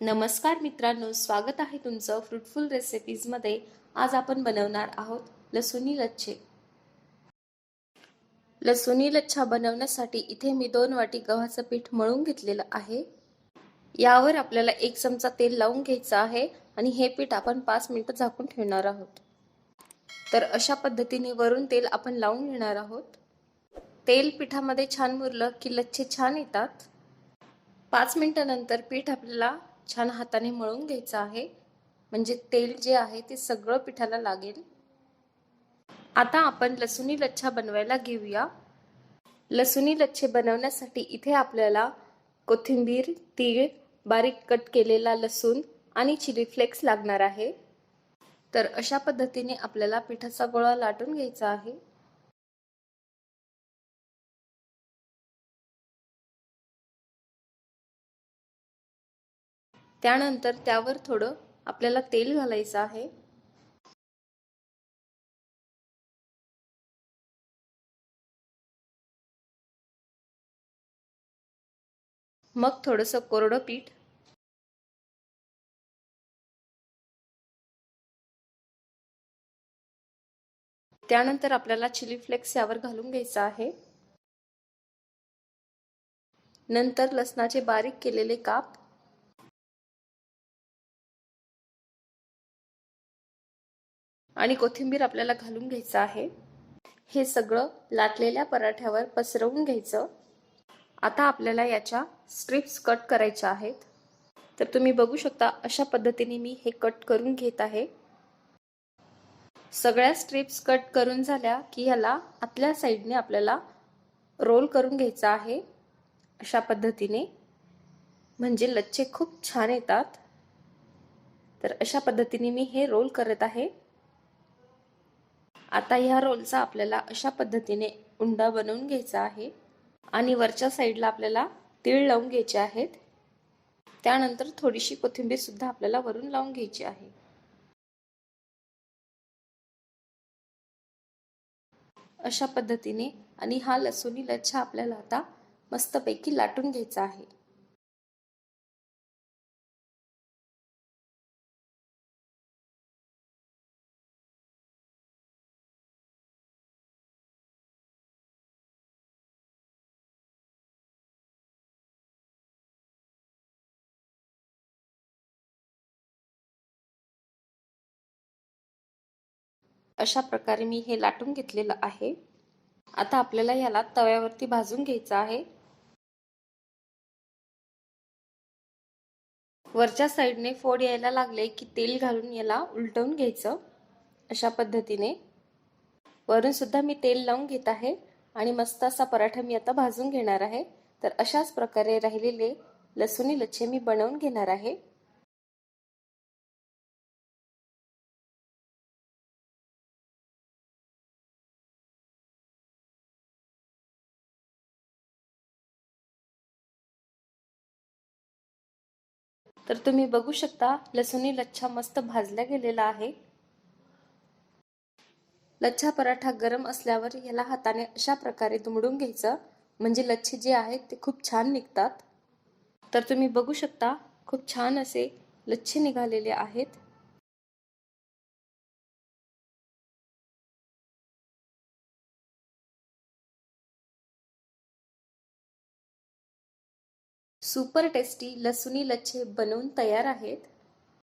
नमस्कार मित्रांनो स्वागत आहे तुमचं फ्रुटफुल रेसिपीजमध्ये आज आपण बनवणार आहोत लसुनी लच्छे. लसुनी लच्छा बनवण्यासाठी इथे मी दोन वाटी गव्हाचं पीठ मळून घेतलेलं आहे. यावर आपल्याला एक चमचा तेल लावून घ्यायचं आहे आणि हे पीठ आपण पाच मिनिटं झाकून ठेवणार आहोत. तर अशा पद्धतीने वरून तेल आपण लावून घेणार आहोत. तेल पिठामध्ये छान मुरलं की लच्छे छान येतात. पाच मिनिटानंतर पीठ आपल्याला छान हाताने मळून घ्यायचं आहे. म्हणजे तेल जे आहे ते सगळं पिठाला लागेल. आता आपण लसुनी लच्छा बनवायला घेऊया. लसुनी लच्छे बनवण्यासाठी इथे आपल्याला कोथिंबीर तीळ बारीक कट केलेला लसूण आणि चिली फ्लेक्स लागणार आहे. तर अशा पद्धतीने आपल्याला पिठाचा गोळा लाटून घ्यायचा आहे. त्यानंतर त्यावर थोडं आपल्याला तेल घालायचं आहे. मग थोडंसं कोरडं पीठ. त्यानंतर आपल्याला चिली फ्लेक्स यावर घालून घ्यायचं आहे. नंतर लसणाचे बारीक केलेले काप. आणि कोथिंबीर आपल्याला घालून घ्यायचं आहे. हे सगळं लाटलेल्या पराठ्यावर पसरवून घ्यायचं. आता आपल्याला याच्या स्ट्रिप्स कट करायच्या आहेत. तर तुम्ही बघू शकता अशा पद्धतीने मी हे कट करून घेत आहे. सगळ्या स्ट्रिप्स कट करून झाल्या की ह्याला आतल्या साईडने आपल्याला रोल करून घ्यायचा आहे. अशा पद्धतीने. म्हणजे लच्छे खूप छान येतात. तर अशा पद्धतीने मी हे रोल करत आहे. आता ह्या रोलचा आपल्याला अशा पद्धतीने उंडा बनवून घ्यायचा आहे. आणि वरच्या साईडला आपल्याला तीळ लावून घ्यायचे आहेत. त्यानंतर थोडीशी कोथिंबीर सुद्धा आपल्याला वरून लावून घ्यायची आहे. अशा पद्धतीने आणि हा लसुनी लच्छा आपल्याला आता मस्तपैकी लाटून घ्यायचा आहे. अशा प्रकारे मी हे लाटून घेतलेलं आहे. आता आपल्याला याला तव्यावरती भाजून घ्यायचं आहे. वरच्या साईडने फोड यायला लागले की तेल घालून याला उलटवून घ्यायचं अशा पद्धतीने. वरून सुद्धा मी तेल लावून घेत आहे आणि मस्त असा पराठा मी आता भाजून घेणार आहे. तर अशाच प्रकारे राहिलेले लसुणी लच्छे मी बनवून घेणार आहे. तर तुम्ही बघू शकता लसुणी लच्छा मस्त भाजला गेलेला आहे. लच्छा पराठा गरम असल्यावर याला हाताने अशा प्रकारे दुमडून घ्यायचं. म्हणजे लच्छे जे आहेत ते खूप छान निघतात. तर तुम्ही बघू शकता खूप छान असे लच्छे निघालेले आहेत. सुपर टेस्टी लसुनी लच्छे बनवून तयार आहेत.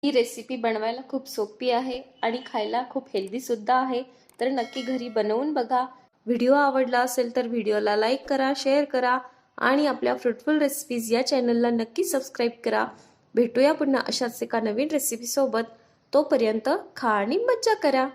ही रेसिपी बनवायला खूप सोपी आहे आणि खायला खूप हेल्दीसुद्धा आहे. तर नक्की घरी बनवून बघा. व्हिडिओ आवडला असेल तर व्हिडिओला लाईक करा शेअर करा आणि आपल्या फ्रुटफुल रेसिपीज या चॅनलला नक्की सबस्क्राईब करा. भेटूया पुन्हा अशाच एका नवीन रेसिपीसोबत तोपर्यंत खा आणि मज्जा करा.